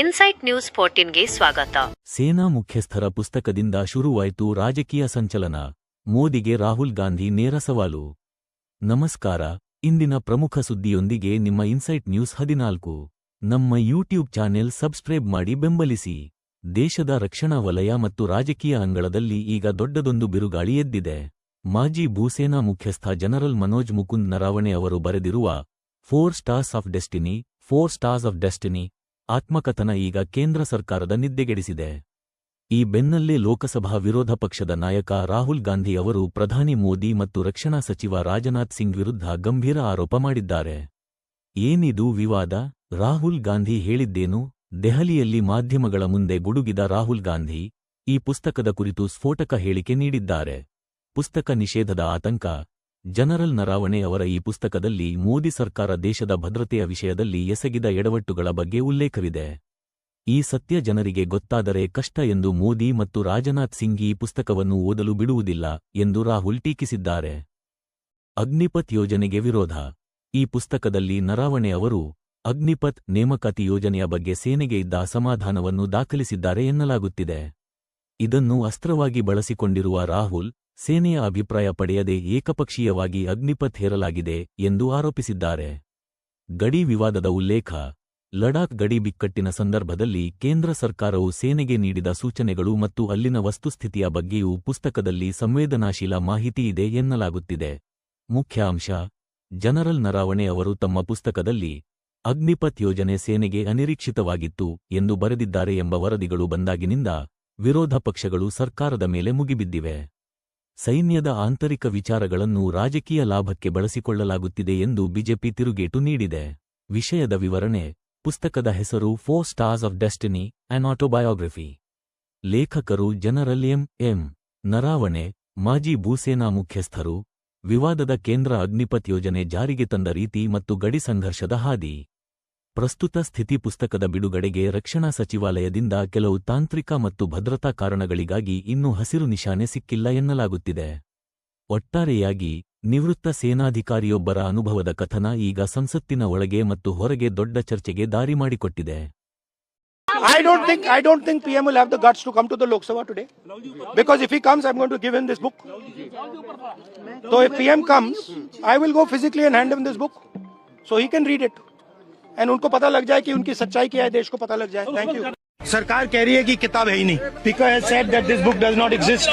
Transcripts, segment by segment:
Insight news ಫೋರ್ಟೀನ್ಗೆ ಸ್ವಾಗತ. ಸೇನಾ ಮುಖ್ಯಸ್ಥರ ಪುಸ್ತಕದಿಂದ ಶುರುವಾಯಿತು ರಾಜಕೀಯ ಸಂಚಲನ. ಮೋದಿಗೆ ರಾಹುಲ್ ಗಾಂಧಿ ನೇರ ಸವಾಲು. ನಮಸ್ಕಾರ, ಇಂದಿನ ಪ್ರಮುಖ ಸುದ್ದಿಯೊಂದಿಗೆ ನಿಮ್ಮ ಇನ್ಸೈಟ್ ನ್ಯೂಸ್ ಹದಿನಾಲ್ಕು. ನಮ್ಮ ಯೂಟ್ಯೂಬ್ ಚಾನೆಲ್ ಸಬ್ಸ್ಕ್ರೈಬ್ ಮಾಡಿ ಬೆಂಬಲಿಸಿ. ದೇಶದ ರಕ್ಷಣಾ ವಲಯ ಮತ್ತು ರಾಜಕೀಯ ಅಂಗಳದಲ್ಲಿ ಈಗ ದೊಡ್ಡದೊಂದು ಬಿರುಗಾಳಿ ಎದ್ದಿದೆ. ಮಾಜಿ ಭೂಸೇನಾ ಮುಖ್ಯಸ್ಥ ಜನರಲ್ ಮನೋಜ್ ಮುಕುಂದ್ ನರಾವಣೆ ಅವರು ಬರೆದಿರುವ, four stars of destiny, four stars of destiny ಆತ್ಮಕಥನ ಈಗ ಕೇಂದ್ರ ಸರ್ಕಾರದ ನಿದ್ದೆಗೆಡಿಸಿದೆ. ಈ ಬೆನ್ನಲ್ಲೇ ಲೋಕಸಭಾ ವಿರೋಧ ಪಕ್ಷದ ನಾಯಕ ರಾಹುಲ್ ಗಾಂಧಿ ಅವರು ಪ್ರಧಾನಿ ಮೋದಿ ಮತ್ತು ರಕ್ಷಣಾ ಸಚಿವ ರಾಜನಾಥ್ ಸಿಂಗ್ ವಿರುದ್ಧ ಗಂಭೀರ ಆರೋಪ ಮಾಡಿದ್ದಾರೆ. ಏನಿದು ವಿವಾದ? ರಾಹುಲ್ ಗಾಂಧಿ ಹೇಳಿದ್ದೇನು? ದೆಹಲಿಯಲ್ಲಿ ಮಾಧ್ಯಮಗಳ ಮುಂದೆ ಗುಡುಗಿದ ರಾಹುಲ್ ಗಾಂಧಿ ಈ ಪುಸ್ತಕದ ಕುರಿತು ಸ್ಫೋಟಕ ಹೇಳಿಕೆ ನೀಡಿದ್ದಾರೆ. ಪುಸ್ತಕ ನಿಷೇಧದ ಆತಂಕ? ಜನರಲ್ ನರಾವಣೆ ಅವರ ಈ ಪುಸ್ತಕದಲ್ಲಿ ಮೋದಿ ಸರ್ಕಾರ ದೇಶದ ಭದ್ರತೆಯ ವಿಷಯದಲ್ಲಿ ಎಸಗಿದ ಎಡವಟ್ಟುಗಳ ಬಗ್ಗೆ ಉಲ್ಲೇಖವಿದೆ. ಈ ಸತ್ಯ ಜನರಿಗೆ ಗೊತ್ತಾದರೆ ಕಷ್ಟ ಎಂದು ಮೋದಿ ಮತ್ತು ರಾಜನಾಥ್ ಸಿಂಗ್ ಈ ಪುಸ್ತಕವನ್ನು ಓದಲು ಬಿಡುವುದಿಲ್ಲ ಎಂದು ರಾಹುಲ್ ಟೀಕಿಸಿದ್ದಾರೆ. ಅಗ್ನಿಪತ್ ಯೋಜನೆಗೆ ವಿರೋಧ. ಈ ಪುಸ್ತಕದಲ್ಲಿ ನರಾವಣೆ ಅವರು ಅಗ್ನಿಪತ್ ನೇಮಕಾತಿ ಯೋಜನೆಯ ಬಗ್ಗೆ ಸೇನೆಗೆ ಇದ್ದ ಅಸಮಾಧಾನವನ್ನು ದಾಖಲಿಸಿದ್ದಾರೆ ಎನ್ನಲಾಗುತ್ತಿದೆ. ಇದನ್ನು ಅಸ್ತ್ರವಾಗಿ ಬಳಸಿಕೊಂಡಿರುವ ರಾಹುಲ್ ಸೇನೆಯ ಅಭಿಪ್ರಾಯ ಪಡೆಯದೆ ಏಕಪಕ್ಷೀಯವಾಗಿ ಅಗ್ನಿಪಥ್ ಹೇರಲಾಗಿದೆ ಎಂದು ಆರೋಪಿಸಿದ್ದಾರೆ. ಗಡಿ ವಿವಾದದ ಉಲ್ಲೇಖ, ಲಡಾಖ್ ಗಡಿ ಬಿಕ್ಕಟ್ಟಿನ ಸಂದರ್ಭದಲ್ಲಿ ಕೇಂದ್ರ ಸರ್ಕಾರವು ಸೇನೆಗೆ ನೀಡಿದ ಸೂಚನೆಗಳು ಮತ್ತು ಅಲ್ಲಿನ ವಸ್ತುಸ್ಥಿತಿಯ ಬಗ್ಗೆಯೂ ಪುಸ್ತಕದಲ್ಲಿ ಸಂವೇದನಾಶೀಲ ಮಾಹಿತಿ ಇದೆ ಎನ್ನಲಾಗುತ್ತಿದೆ. ಮುಖ್ಯ ಅಂಶ ಜನರಲ್ ನರಾವಣೆ ಅವರು ತಮ್ಮ ಪುಸ್ತಕದಲ್ಲಿ, ಅಗ್ನಿಪಥ್ ಯೋಜನೆ ಸೇನೆಗೆ ಅನಿರೀಕ್ಷಿತವಾಗಿತ್ತು ಎಂದು ಬರೆದಿದ್ದಾರೆ ಎಂಬ ವರದಿಗಳು ಬಂದಾಗಿನಿಂದ, ವಿರೋಧ ಪಕ್ಷಗಳು ಸರ್ಕಾರದ ಮೇಲೆ ಮುಗಿಬಿದ್ದಿವೆ. ಸೈನ್ಯದ ಆಂತರಿಕ ವಿಚಾರಗಳನ್ನು ರಾಜಕೀಯ ಲಾಭಕ್ಕೆ ಬಳಸಿಕೊಳ್ಳಲಾಗುತ್ತಿದೆ ಎಂದು ಬಿಜೆಪಿ ತಿರುಗೇಟು ನೀಡಿದೆ. ವಿಷಯದ ವಿವರಣೆ, ಪುಸ್ತಕದ ಹೆಸರು four stars of destiny on autobiography ಲೇಖಕರು ಜನರಲ್ ಎಂ ಎಂ ನರಾವಣೆ, ಮಾಜಿ ಭೂಸೇನಾ ಮುಖ್ಯಸ್ಥರು, ವಿವಾದದ ಕೇಂದ್ರ ಅಗ್ನಿಪಥ್ ಯೋಜನೆ ಜಾರಿಗೆ ತಂದ ರೀತಿ ಮತ್ತು ಗಡಿ ಸಂಘರ್ಷದ ಹಾದಿ. ಪ್ರಸ್ತುತ ಸ್ಥಿತಿ ಪುಸ್ತಕದ ಬಿಡುಗಡೆಗೆ ರಕ್ಷಣಾ ಸಚಿವಾಲಯದಿಂದ ಕೆಲವು ತಾಂತ್ರಿಕ ಮತ್ತು ಭದ್ರತಾ ಕಾರಣಗಳಿಗಾಗಿ ಇನ್ನೂ ಹಸಿರು ನಿಶಾನೆ ಸಿಕ್ಕಿಲ್ಲ ಎನ್ನಲಾಗುತ್ತಿದೆ ಒಟ್ಟಾರೆಯಾಗಿ ನಿವೃತ್ತ ಸೇನಾಧಿಕಾರಿಯೊಬ್ಬರ ಅನುಭವದ ಕಥನ ಈಗ ಸಂಸತ್ತಿನ ಒಳಗೆ ಮತ್ತು ಹೊರಗೆ ದೊಡ್ಡ ಚರ್ಚೆಗೆ ದಾರಿ ಮಾಡಿಕೊಟ್ಟಿದೆ I don't think I don't think PM will have the guts to come to the Lok Sabha today. Because if he comes, I'm going to give him this book. So if PM comes, I will go physically and hand him this book, so he can read it. And उनको पता लग जाए कि उनकी सच्चाई क्या है देश को पता लग जाए। थैंक यू सरकार कह रही है कि किताब है ही नहीं speaker has said that this book does not exist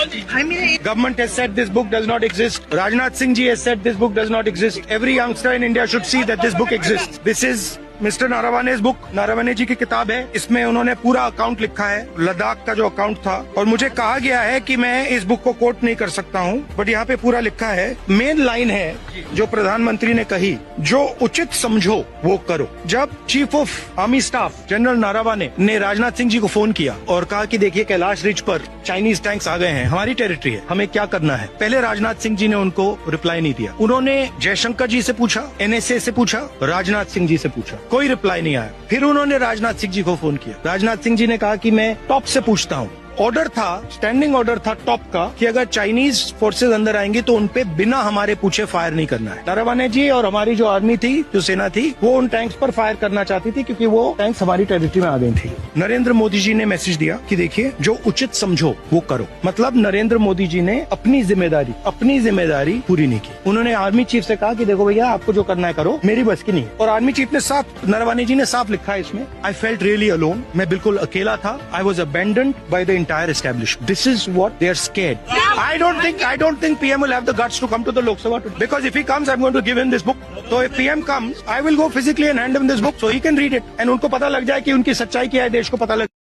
government has said this book does not exist Rajnath Singh ji has said this book does not exist every youngster in India should see that this book exist this is mister Naravane book Naravane ji की किताब है। इसमें उन्होंने पूरा account लिखा है। लद्दाख का जो अकाउंट था। और मुझे कहा गया है कि मैं इस बुक को कोट नहीं कर सकता हूँ, बट यहाँ पे पूरा लिखा है। मेन लाइन है जो प्रधानमंत्री ने कही, जो उचित समझो, वो करो। जब chief of army staff general Naravane ने राजनाथ सिंह जी को फ़ोन किया और कहा कि देखिए, कैलाश रिज पर चाइनीज़ टैंक्स आ गए हैं, हमारी टेरिटरी है, हमें क्या करना है? पहले राजनाथ सिंह जी ने उनको रिप्लाई नहीं दिया। उन्होंने जयशंकर जी से पूछा, एनएसए से पूछा, राजनाथ सिंह जी से पूछा। कोई रिप्लाई नहीं आया। फिर उन्होंने राजनाथ सिंह जी को फ़ोन किया। राजनाथ सिंह जी ने कहा कि मैं टॉप से पूछता हूँ। ऑर्डर था स्टैंडिंग ऑर्डर था टॉप का कि अगर चाइनीज़ फोर्सेज अंदर आएँगी तो उनपे बिना हमारे पूछे फायर नहीं करना है। नारावाने जी और हमारी जो आर्मी थी, जो सेना थी, वो उन टैंक्स पर फायर करना चाहती थी क्योंकि वो टैंक्स हमारी टेरिटरी में आ गई थी। नरेंद्र मोदी जी ने मैसेज दिया कि देखिए, जो उचित समझो, वो करो। मतलब नरेंद्र मोदी जी ने अपनी ज़िम्मेदारी अपनी ज़िम्मेदारी पूरी नहीं की। उन्होंने आर्मी चीफ से कहा कि देखो भैया, आपको जो करना है करो, मेरी बस की नहीं। और आर्मी चीफ ने साफ़ नरवाने जी ने साफ़ लिखा है इसमें आई फेल्ट रियली अलोन मैं बिल्कुल अकेला था. I was abandoned by the entire establishment. This is what they are scared. I don't think I don't think PM will have the guts to come to the Lok Sabha today. because if he comes, I'm going to give him this book. So if PM comes, I will go physically and hand him this book so he can read it. And उनको पता लग जाए कि उनकी सच्चाई क्या है देश को पता लग